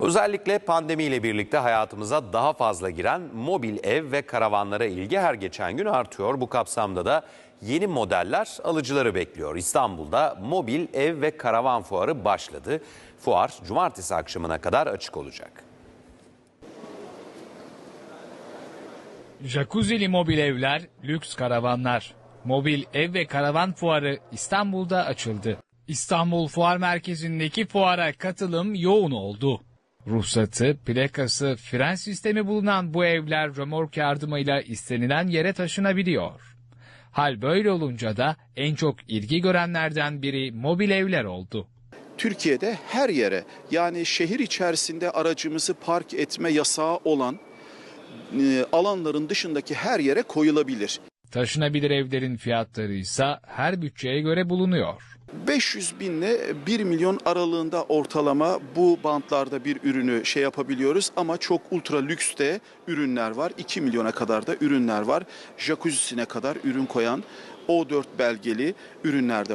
Özellikle pandemiyle birlikte hayatımıza daha fazla giren mobil ev ve karavanlara ilgi her geçen gün artıyor. Bu kapsamda da yeni modeller alıcıları bekliyor. İstanbul'da mobil ev ve karavan fuarı başladı. Fuar cumartesi akşamına kadar açık olacak. Jacuzzi'li mobil evler, lüks karavanlar. Mobil ev ve karavan fuarı İstanbul'da açıldı. İstanbul Fuar Merkezi'ndeki fuara katılım yoğun oldu. Ruhsatı, plakası, fren sistemi bulunan bu evler römork yardımıyla istenilen yere taşınabiliyor. Hal böyle olunca da en çok ilgi görenlerden biri mobil evler oldu. Türkiye'de her yere yani şehir içerisinde aracımızı park etme yasağı olan e, alanların dışındaki her yere koyulabilir. Taşınabilir evlerin fiyatları ise her bütçeye göre bulunuyor. 500 binle 1 milyon aralığında ortalama bu bantlarda bir ürünü şey yapabiliyoruz ama çok ultra lüks de ürünler var. 2 milyona kadar da ürünler var. Jacuzzi'sine kadar ürün koyan O4 belgeli ürünler de var.